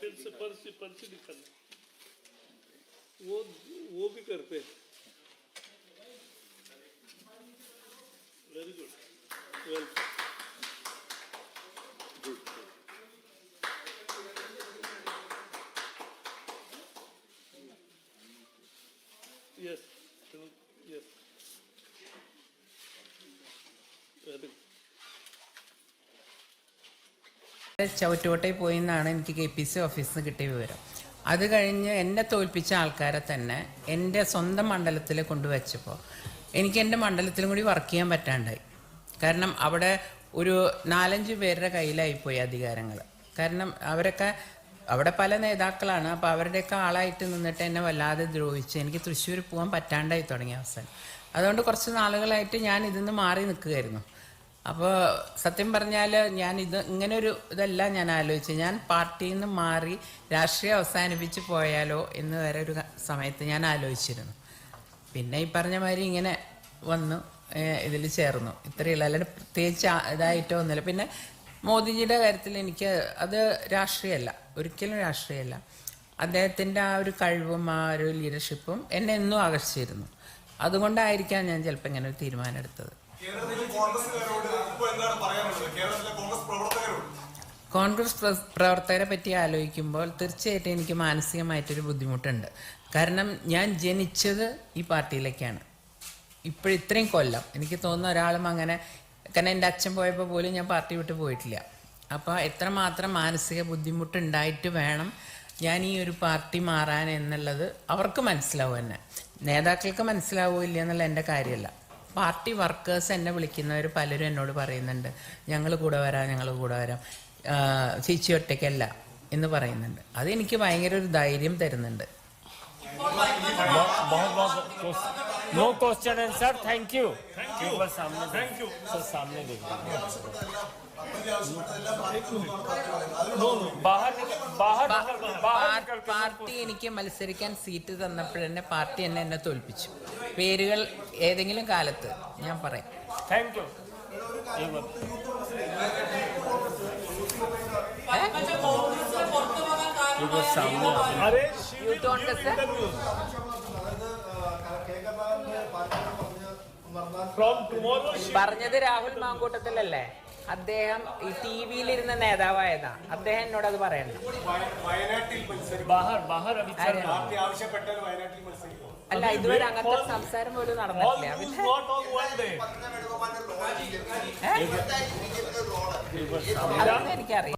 फिर से पर्ची पर्ची निकालना। वो वो भी करते वेरी गुड वेलकम ചവറ്റുകോട്ടയിൽ പോയി എന്നാണ് എനിക്ക് കെ പി സി ഓഫീസിൽ നിന്ന് കിട്ടിയ വിവരം. അത് കഴിഞ്ഞ് എന്നെ തോൽപ്പിച്ച ആൾക്കാരെ തന്നെ എന്റെ സ്വന്തം മണ്ഡലത്തിൽ കൊണ്ടുവച്ചപ്പോൾ എനിക്ക് എന്റെ മണ്ഡലത്തിലും കൂടി വർക്ക് ചെയ്യാൻ പറ്റാണ്ടായി. കാരണം അവിടെ ഒരു നാലഞ്ച് പേരുടെ കയ്യിലായിപ്പോയി അധികാരങ്ങൾ. കാരണം അവരൊക്കെ അവിടെ പല നേതാക്കളാണ്. അപ്പോൾ അവരുടെയൊക്കെ ആളായിട്ട് നിന്നിട്ട് എന്നെ വല്ലാതെ ദ്രോഹിച്ച് എനിക്ക് തൃശ്ശൂർ പോകാൻ പറ്റാണ്ടായി തുടങ്ങിയ അവസാനം. അതുകൊണ്ട് കുറച്ച് നാളുകളായിട്ട് ഞാൻ ഇതിൽ നിന്ന് മാറി നിൽക്കുകയായിരുന്നു. അപ്പോൾ സത്യം പറഞ്ഞാൽ ഞാൻ ഇത് ഇങ്ങനെ ഒരു ഇതല്ല ഞാൻ ആലോചിച്ചത്. ഞാൻ പാർട്ടിയിൽ നിന്ന് മാറി രാഷ്ട്രീയം അവസാനിപ്പിച്ച് പോയാലോ എന്ന് വരെ ഒരു സമയത്ത് ഞാൻ ആലോചിച്ചിരുന്നു. പിന്നെ ഈ പറഞ്ഞ മാതിരി ഇങ്ങനെ വന്നു ഇതിൽ ചേർന്നു. ഇത്രയുള്ള അല്ലാണ്ട് പ്രത്യേകിച്ച് ഇതായിട്ടോ ഒന്നുമില്ല. പിന്നെ മോദിജിയുടെ കാര്യത്തിൽ എനിക്ക് അത് രാഷ്ട്രീയമല്ല. ഒരിക്കലും രാഷ്ട്രീയമല്ല. അദ്ദേഹത്തിന്റെ ആ ഒരു കഴിവും ആ ഒരു ലീഡർഷിപ്പും എന്നെ എന്നും ആകർഷിച്ചിരുന്നു. അതുകൊണ്ടായിരിക്കാം ഞാൻ ചിലപ്പോൾ ഇങ്ങനെ ഒരു തീരുമാനം എടുത്തത്. കേരളത്തിലെ എന്താണ് പറയാനുള്ളത്? കേരളത്തിലെ കോൺഗ്രസ് കോൺഗ്രസ് പ്ര- പ്രവർത്തകരെ പറ്റി ആലോചിക്കുമ്പോൾ തീർച്ചയായിട്ടും എനിക്ക് മാനസികമായിട്ടൊരു ബുദ്ധിമുട്ടുണ്ട്. കാരണം ഞാൻ ജനിച്ചത് ഈ പാർട്ടിയിലേക്കാണ്. ഇപ്പോൾ ഇത്രയും കൊല്ലം എനിക്ക് തോന്നുന്ന ഒരാളും അങ്ങനെ കാരണം എന്റെ അച്ഛൻ പോയപ്പോൾ പോലും ഞാൻ പാർട്ടി വിട്ട് പോയിട്ടില്ല. അപ്പോൾ എത്രമാത്രം മാനസിക ബുദ്ധിമുട്ടുണ്ടായിട്ട് വേണം ഞാൻ ഈ ഒരു പാർട്ടി മാറാൻ എന്നുള്ളത് അവർക്ക് മനസ്സിലാവും തന്നെ നേതാക്കൾക്ക് മനസ്സിലാവില്ല എന്നുള്ള എന്റെ കാര്യമല്ല. പാർട്ടി വർക്കേഴ്സ് എന്നെ വിളിക്കുന്നവർ പലരും എന്നോട് പറയുന്നുണ്ട് ഞങ്ങൾ കൂടെ വരാം ഞങ്ങൾ കൂടെ വരാം ആ, ചേച്ചി ഒറ്റയ്ക്കല്ല എന്ന് പറയുന്നുണ്ട് അതെനിക്ക് ഭയങ്കര ഒരു ധൈര്യം തരുന്നുണ്ട് बहुत बहुत no question answer thank you thank you बस सामने थैंक यू सर सामने देखिए बाहर निकल- बाहर निकल- बाहर പാർ- निकल के പാർട്ടി എനിക്ക് മത്സരിക്കാൻ സീറ്റ് തന്നപ്പോഴെന്നെ പാർട്ടി എന്നെ എന്നെ തോൽപ്പിച്ചു പേരുകൾ ഏതെങ്കിലും കാലത്ത് ഞാൻ പറയാം. താങ്ക് യു പറഞ്ഞത് രാഹുൽ മാങ്കൂട്ടത്തിലല്ലേ? അദ്ദേഹം ഈ ടി വിയിലിരുന്ന നേതാവായതാ. അദ്ദേഹം എന്നോട് അത് പറയണം വയനാട്ടിൽ മത്സരിക്കും. അല്ല ഇതുവരെ അങ്ങനത്തെ സംസാരം പോലും നടന്നിട്ടില്ല. അതൊന്നും എനിക്കറിയാം